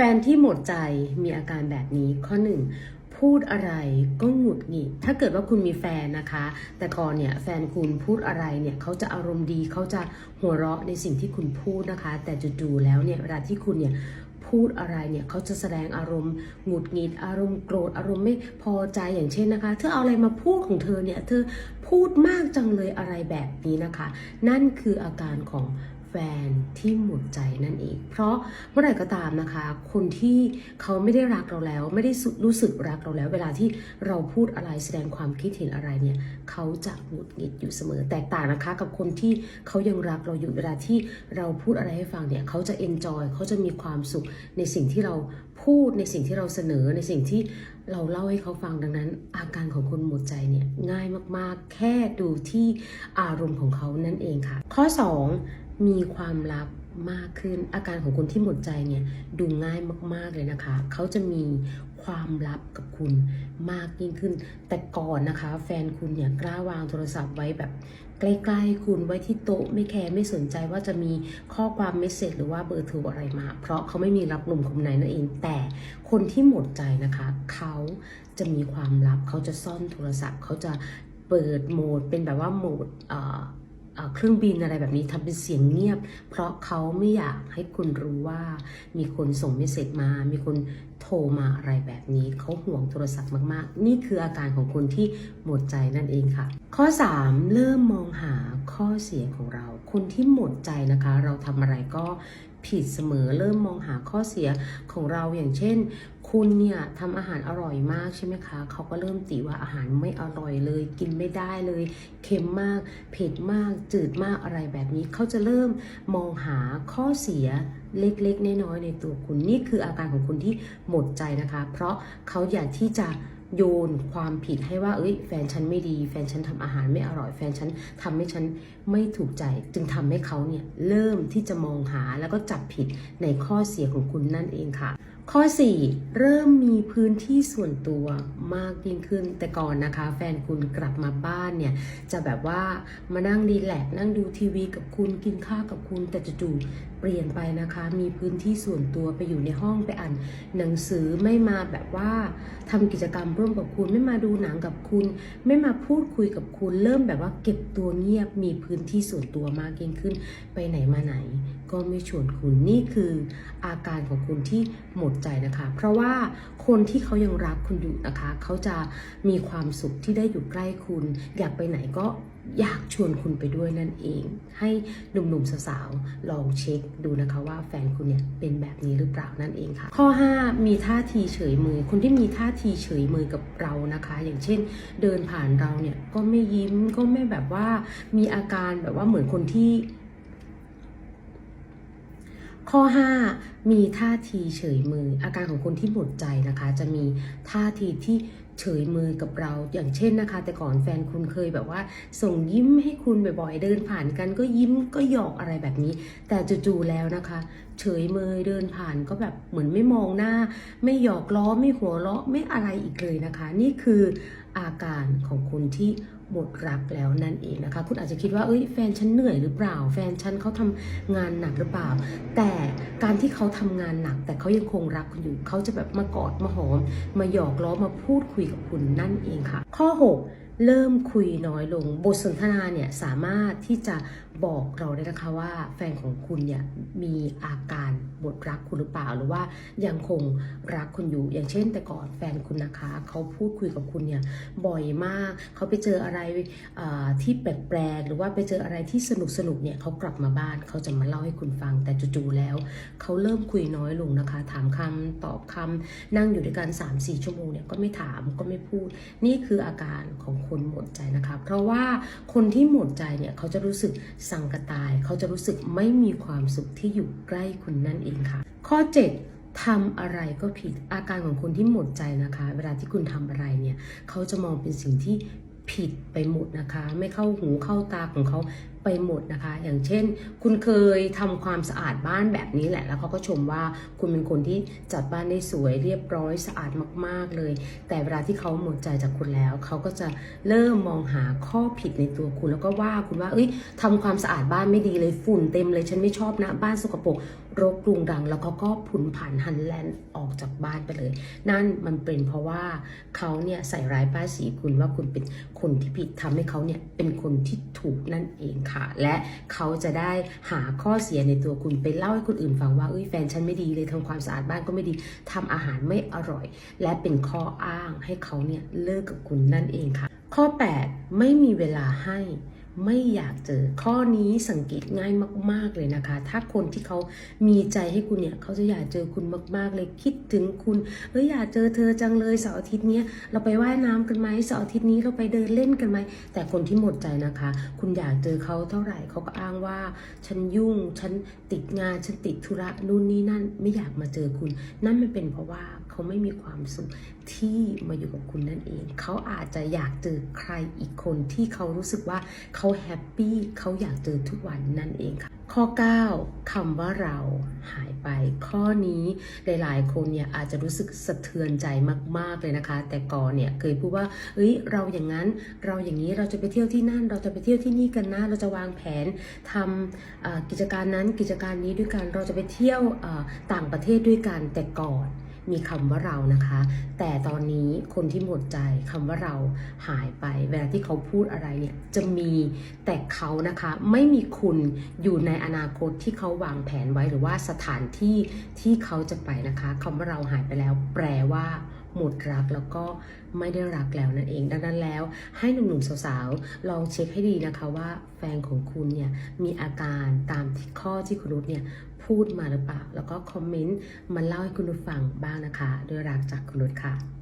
แฟนที่หมดใจมีอาการแบบนี้ข้อหนึ่งพูดอะไรก็หงุดหงิด ถ้าเกิดว่าคุณมีแฟนนะคะ แต่ก่อนเนี่ยแฟนคุณพูดอะไรเนี่ยเขาจะอารมณ์ดีเขาจะหัวเราะในสิ่งที่คุณพูดนะคะ แต่จู่ๆแล้วเนี่ยเวลาที่คุณเนี่ยพูดอะไรเนี่ยเขาจะแสดงอารมณ์หงุดหงิด อารมณ์โกรธอารมณ์ไม่พอใจอย่างเช่นนะคะ เธอเอาอะไรมาพูดของเธอเนี่ยเธอพูดมากจังเลยอะไรแบบนี้นะคะ นั่นคืออาการของ แฟนที่หมดใจนั่นเอง เพราะเมื่อไหร่ก็ตามนะคะ คนที่เขาไม่ได้รักเราแล้ว ไม่ได้รู้สึกรักเราแล้ว เวลาที่เราพูดอะไรแสดงความคิดเห็นอะไรเนี่ย เขาจะหงุดหงิดอยู่เสมอ แตกต่างนะคะ กับคนที่เขายังรักเราอยู่เวลาที่เราพูดอะไรให้ฟังเนี่ยเขาจะเอนจอยเขาจะมีความสุขในสิ่งที่เราพูดในสิ่งที่เราเสนอในสิ่งที่เราเล่าให้เขาฟังดังนั้น อาการของคนหมดใจเนี่ยง่ายมากๆ แค่ดูที่อารมณ์ของเขานั่นเองค่ะ ข้อ 2 มีความลับมากขึ้น อาการของคนที่หมดใจเนี่ยดูง่ายมาก ๆเลยนะคะ เขาจะมีความลับกับคุณมากยิ่งขึ้น แต่ก่อนนะคะ แฟนคุณเนี่ยกล้าวางโทรศัพท์ไว้แบบใกล้ๆคุณไว้ที่โต๊ะไม่แคร์ไม่สนใจว่าจะมีข้อความเมสเซจหรือว่าเบอร์โทรอะไรมา เพราะเขาไม่มีรับลมคมในนั่นเอง แต่คนที่หมดใจนะคะ เขาจะมีความลับเขาจะซ่อนโทรศัพท์ เขาจะเปิดโหมดเป็นแบบว่าโหมด เครื่องบินอะไรแบบนี้ทำเป็นเสียงเงียบ เพราะเขาไม่อยากให้คุณรู้ว่า มีคนส่งเมสเซจมา มีคนโทรมาอะไรแบบนี้ เขาห่วงโทรศัพท์มากๆ นี่คืออาการของคนที่หมดใจนั่นเองค่ะ ข้อ 3 เริ่มมองหาข้อเสียของเรา คนที่หมดใจนะคะ เราทำอะไรก็ผิดเสมอเริ่มมองหาข้อเสียของเราอย่างเช่น คุณเนี่ยทำอาหารอร่อยมากใช่ไหมคะ เขาก็เริ่มติว่าอาหารไม่อร่อยเลย กินไม่ได้เลยเค็มมาก เผ็ดมาก จืดมากอะไรแบบนี้ เขาจะเริ่มมองหาข้อเสียเล็กๆน้อยๆในตัวคุณนี่คืออาการของคุณที่หมดใจนะคะ เพราะเขาอยากที่จะ โยนความผิดให้ว่า เอ้ย แฟนฉันไม่ดี แฟนฉันทำอาหารไม่อร่อย แฟนฉันทำให้ฉันไม่ถูกใจ จึงทำให้เขาเนี่ยเริ่มที่จะมองหาแล้วก็จับผิดในข้อเสียของคุณนั่นเองค่ะ ข้อ 4 เริ่มมีพื้นที่ส่วนตัวมากยิ่งขึ้นแต่ก่อนนะคะ แฟนคุณกลับมาบ้านเนี่ย จะแบบว่ามานั่งรีแลกนั่งดูทีวีกับคุณกินข้าวกับคุณแต่จู่ๆเปลี่ยนไปนะคะ มีพื้นที่ส่วนตัวไปอยู่ในห้องไปอ่านหนังสือไม่มาแบบว่าทำกิจกรรมร่วมกับคุณไม่มาดูหนังกับคุณ ไม่มาพูดคุยกับคุณ เริ่มแบบว่าเก็บตัวเงียบมีพื้นที่ส่วนตัวมากยิ่งขึ้น ไปไหนมาไหน ก็ไม่ชวนคุณนี่คืออาการของคุณที่หมดใจนะคะ เพราะว่าคนที่เขายังรักคุณอยู่นะคะ เขาจะมีความสุขที่ได้อยู่ใกล้คุณ อยากไปไหนก็อยากชวนคุณไปด้วยนั่นเอง ให้หนุ่มๆสาวๆลองเช็คดูนะคะว่าแฟนคุณเนี่ยเป็นแบบนี้หรือเปล่านั่นเองค่ะ ข้อ 5 มีท่าทีเฉยเมยคนที่มีท่าทีเฉยเมยกับเรานะคะ อย่างเช่น เดินผ่านเราเนี่ยก็ไม่ยิ้มก็ไม่แบบว่ามีอาการแบบว่าเหมือนคนที่ ข้อ 5 มีท่าทีเฉยมยออาการของคนที่หมดใจนะคะ จะมีท่าทีที่เฉยเมยกับเราอย่างเช่นนะคะ แต่ก่อนแฟนคุณเคยแบบว่า ส่งยิ้มให้คุณบ่อยๆ เดินผ่านกันก็ยิ้มก็หยอกอะไรแบบนี้ แต่จู่ๆแล้วนะคะ เฉยเมยเดินผ่านก็แบบเหมือนไม่มองหน้า ไม่หยอกล้อไม่หัวเราะไม่อะไรอีกเลยนะคะ นี่คืออาการของคนที่ หมดรักแล้วนั่นเองนะคะ คุณอาจจะคิดว่าเอ้ยแฟนฉันเหนื่อยหรือเปล่า แฟนฉันเขาทำงานหนักหรือเปล่า แต่การที่เขาทำงานหนัก แต่เขายังคงรักคุณอยู่เขาจะแบบมากอดมาหอม มาหยอกล้อมาพูดคุยกับคุณนั่นเองค่ะ ข้อ 6 เริ่มคุยน้อยลง บทสนทนาเนี่ยสามารถที่จะบอกเราได้นะคะว่าแฟนของคุณเนี่ยมีอาการหมดรักคุณหรือเปล่าหรือว่ายังคงรักคุณอยู่ อย่างเช่น แต่ก่อนแฟนคุณนะคะเขาพูดคุยกับคุณเนี่ยบ่อยมาก เขาไปเจออะไรอ่าที่แปลกๆหรือว่าไปเจออะไรที่สนุกสนุกเนี่ยเขากลับมาบ้านเขาจะมาเล่าให้คุณฟัง แต่จู่ๆแล้วเขาเริ่มคุยน้อยลงนะคะ ถามคำตอบคำนั่งอยู่ด้วยกัน3-4ชั่วโมงเนี่ยก็ไม่ถามก็ไม่พูด นี่คืออาการของคนหมดใจนะคะ เพราะว่าคนที่หมดใจเนี่ยเขาจะรู้สึกสังกตาย เขาจะรู้สึกไม่มีความสุขที่อยู่ใกล้คุณนั่นเองค่ะ ข้อ 7ทำอะไรก็ผิดอาการของคนที่หมดใจนะคะ เวลาที่คุณทำอะไรเนี่ยเขาจะมองเป็นสิ่งที่ผิดไปหมดนะคะ ไม่เข้าหูเข้าตาของเขา ไปหมดนะคะ อย่างเช่น คุณเคยทำความสะอาดบ้านแบบนี้แหละ แล้วเขาก็ชมว่าคุณเป็นคนที่จัดบ้านได้สวยเรียบร้อยสะอาดมาก ๆเลย แต่เวลาที่เขาหมดใจจากคุณแล้ว เขาก็จะเริ่มมองหาข้อผิดในตัวคุณ แล้วก็ว่าคุณว่าเอ้ยทำความสะอาดบ้านไม่ดีเลยฝุ่นเต็มเลยฉันไม่ชอบนะบ้านสกปรกรกรุงรัง แล้วเขาก็ผุนผันหันแลนออกจากบ้านไปเลย นั่นมันเป็นเพราะว่าเขาเนี่ยใส่ร้ายป้ายสีคุณว่าคุณเป็นคนที่ผิดทำให้เขาเนี่ยเป็นคนที่ถูกนั่นเองค่ะและเขาจะได้หาข้อเสียในตัวคุณไปเล่าให้คนอื่นฟังว่าเอ้ยแฟนฉันไม่ดีเลยทำความสะอาดบ้านก็ไม่ดีทำอาหารไม่อร่อย และเป็นข้ออ้างให้เขาเนี่ยเลิกกับคุณนั่นเองค่ะ ข้อ 8 ไม่มีเวลาให้ ไม่อยากเจอข้อนี้สังเกตง่ายมาก ๆเลยนะคะ ถ้าคนที่เขามีใจให้คุณเนี่ยเขาจะอยากเจอคุณมากๆเลยคิดถึงคุณเอ้ยอยากเจอเธอจังเลยเสาร์อาทิตย์เนี้ยเราไปว่ายน้ำกันไหมเสาร์อาทิตย์นี้เราไปเดินเล่นกันไหมแต่คนที่หมดใจนะคะ คุณอยากเจอเขาเท่าไหร่เขาก็อ้างว่า ฉันยุ่งฉันติดงานฉันติดธุระนู่นนี่นั่นไม่อยากมาเจอคุณ นั่นมันเป็นเพราะว่าเขาไม่มีความสุขที่มาอยู่กับคุณนั่นเอง เขาอาจจะอยากเจอใครอีกคนที่เขารู้สึกว่าเขาแฮปปี้เขาอยากเจอทุกวันนั่นเองค่ะ ข้อ 9คำว่าเราหายไป ข้อนี้หลายๆ คนเนี่ยอาจจะรู้สึกสะเทือนใจมาก ๆ เลยนะคะ แต่ก่อนเนี่ยเคยพูดว่า เอ้ย เราอย่างนั้น เราอย่างนี้ เราจะไปเที่ยวที่นั่น เราจะไปเที่ยวที่นี่กันนะ เราจะวางแผนทำกิจการนั้น กิจการนี้ด้วยกัน เราจะไปเที่ยวต่างประเทศด้วยกัน แต่ก่อน มีคำว่าเรานะคะ แต่ตอนนี้คนที่หมดใจคำว่าเราหายไป เวลาที่เขาพูดอะไรเนี่ยจะมีแต่เขานะคะไม่มีคุณอยู่ในอนาคตที่เขาวางแผนไว้หรือว่าสถานที่ที่เขาจะไปนะคะคำว่าเราหายไปแล้ว แปลว่า หมดรักแล้วก็ไม่ได้รักแล้วนั่นเอง ดังนั้นแล้ว ให้หนุ่มๆสาวๆลองเช็คให้ดีนะคะว่าแฟนของคุณเนี่ยมีอาการตามที่ข้อที่คุณนุชเนี่ยพูดมาหรือเปล่า แล้วก็คอมเมนต์มาเล่าให้คุณนุชฟังบ้างนะคะ ด้วยรักจากคุณนุชค่ะ